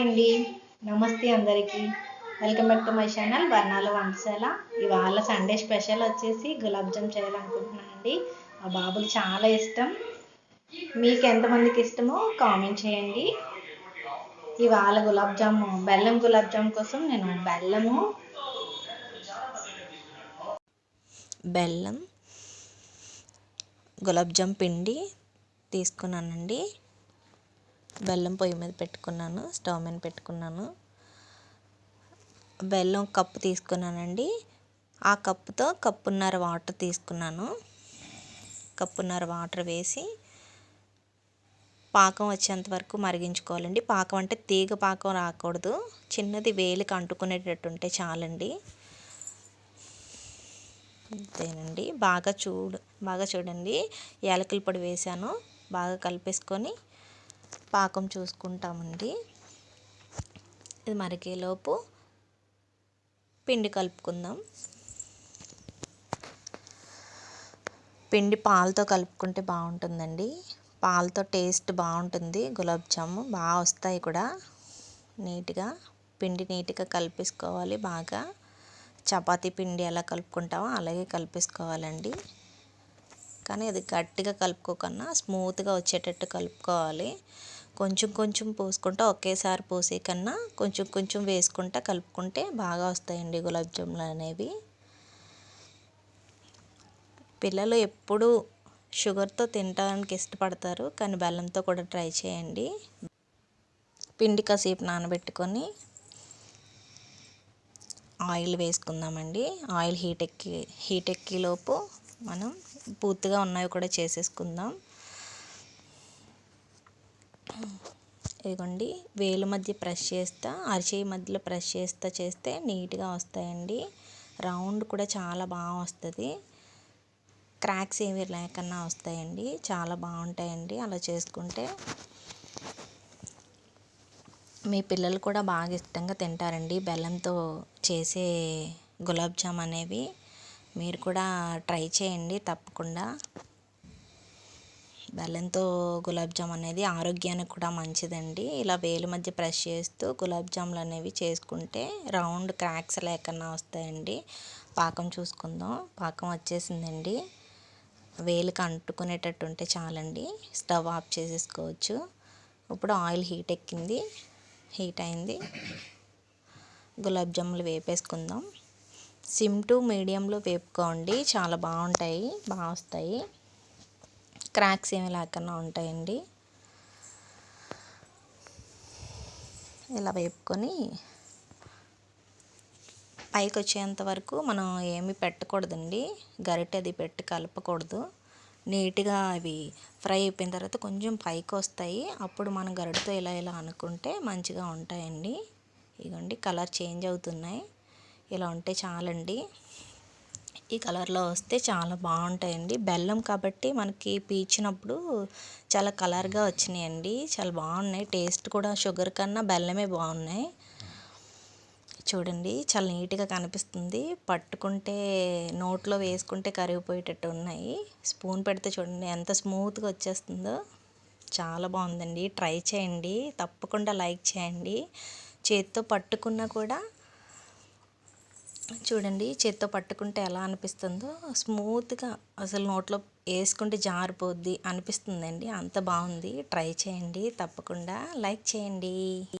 Hi అండి. నమస్తే అందరికీ. Welcome back to my channel Varnala Vantashala ఇవాళ సండే స్పెషల్ వచ్చేసి గులాబ్ జామ్ చేయాలనుకుంటున్నానండి మా బాబుకి చాలా ఇష్టం. మీకు ఎంతమందికి ఇష్టమో కామెంట్ చేయండి. ఇవాళ గులాబ్జామ్ బెల్లం గులాబ్ జామ్ కోసం నేను బెల్లము బెల్లం గులాబ్ జామ్ పిండి తీసుకున్నానండి. బెల్లం పొయ్యి మీద పెట్టుకున్నాను స్టవ్ మీద పెట్టుకున్నాను. బెల్లం కప్పు తీసుకున్నానండి. ఆ కప్పుతో కప్పున్నర వాటర్ తీసుకున్నాను. కప్పున్నర వాటర్ వేసి పాకం వచ్చేంత వరకు మరిగించుకోవాలండి. పాకం అంటే తీగ పాకం రాకూడదు. చిన్నది వేలికి అంటుకునేటట్టు ఉంటే చాలండి. అంతేనండి బాగా చూడు బాగా చూడండి. యాలకుల పొడి వేసాను. బాగా కలిపేసుకొని పాకం చూసుకుంటామండి. ఇది మరిగేలోపు పిండి కలుపుకుందాం. పిండి పాలతో కలుపుకుంటే బాగుంటుందండి. పాలతో టేస్ట్ బాగుంటుంది. గులాబ్ జాము బాగా వస్తాయి కూడా. నీట్గా పిండి నీట్గా కలిపేసుకోవాలి బాగా. చపాతీ పిండి ఎలా కలుపుకుంటామో అలాగే కలిపేసుకోవాలండి. కానీ అది గట్టిగా కలుపుకోకన్నా స్మూత్గా వచ్చేటట్టు కలుపుకోవాలి. కొంచెం కొంచెం పోసుకుంటా ఒకేసారి పోసే కన్నా కొంచెం కొంచెం వేసుకుంటా కలుపుకుంటే బాగా వస్తాయండి గులాబ్ జాములు అనేవి. పిల్లలు ఎప్పుడు షుగర్తో తినడానికి ఇష్టపడతారు కానీ బెల్లంతో కూడా ట్రై చేయండి. పిండి కాసేపు నానబెట్టుకొని ఆయిల్ వేసుకుందామండి. ఆయిల్ హీట్ ఎక్కి హీట్ ఎక్కిలోపు మనం పూర్తిగా ఉన్నవి కూడా చేసేసుకుందాం. ఇదిగోండి వేలు మధ్య ప్రెస్ చేస్తా అరిచేయి మధ్యలో ప్రెస్ చేస్తా చేస్తే నీట్గా వస్తాయండి. రౌండ్ కూడా చాలా బాగా వస్తుంది. క్రాక్స్ ఏమి లేకన్నా వస్తాయండి. చాలా బాగుంటాయండి. అలా చేసుకుంటే మీ పిల్లలు కూడా బాగా ఇష్టంగా తింటారండి. బెల్లంతో చేసే గులాబ్ జామ్ అనేవి. మీరు కూడా ట్రై చేయండి తప్పకుండా. బెల్లంతో గులాబ్ జామ్ అనేది ఆరోగ్యానికి కూడా మంచిదండి. ఇలా వేలు మధ్య ప్రెస్ చేస్తూ గులాబ్ జాములు అనేవి చేసుకుంటే రౌండ్ క్రాక్స్ లేకుండా వస్తాయండి. పాకం చూసుకుందాం. పాకం వచ్చేసిందండి. వేలుకి అంటుకునేటట్టు ఉంటే చాలండి. స్టవ్ ఆఫ్ చేసేసుకోవచ్చు. ఇప్పుడు ఆయిల్ హీట్ ఎక్కింది. హీట్ అయింది. గులాబ్ జాములు వేపేసుకుందాం. సిమ్ టు మీడియంలో వేపుకోండి చాలా బాగుంటాయి బాగా వస్తాయి. క్రాక్స్ ఏమి లేకుండా ఉంటాయండి. ఇలా వేపుకొని పైకి వచ్చేంత వరకు మనం ఏమి పెట్టకూడదండి. గరిటె అది పెట్టి కలపకూడదు. నీట్గా అవి ఫ్రై అయిపోయిన తర్వాత కొంచెం పైకి వస్తాయి. అప్పుడు మనం గరిటతో ఇలా ఇలా అనుకుంటే మంచిగా ఉంటాయండి. ఇగోండి కలర్ చేంజ్ అవుతున్నాయి. ఇలా ఉంటే చాలండి. ఈ కలర్లో వస్తే చాలా బాగుంటాయండి. బెల్లం కాబట్టి మనకి పీచినప్పుడు చాలా కలర్గా వచ్చినాయండి. చాలా బాగున్నాయి. టేస్ట్ కూడా షుగర్ కన్నా బెల్లమే బాగున్నాయి. చూడండి చాలా నీట్గా కనిపిస్తుంది. పట్టుకుంటే నోట్లో వేసుకుంటే కరిగిపోయేటట్టు ఉన్నాయి. స్పూన్ పెడితే చూడండి ఎంత స్మూత్గా వచ్చేస్తుందో. చాలా బాగుందండి. ట్రై చేయండి. తప్పకుండా లైక్ చేయండి. చేతితో పట్టుకున్నా కూడా చూడండి చేత్తో పట్టుకుంటే ఎలా అనిపిస్తుందో స్మూత్గా అసలు నోట్లో వేసుకుంటే జారిపోద్ది అనిపిస్తుందండి. అంత బాగుంది. ట్రై చేయండి. తప్పకుండా లైక్ చేయండి.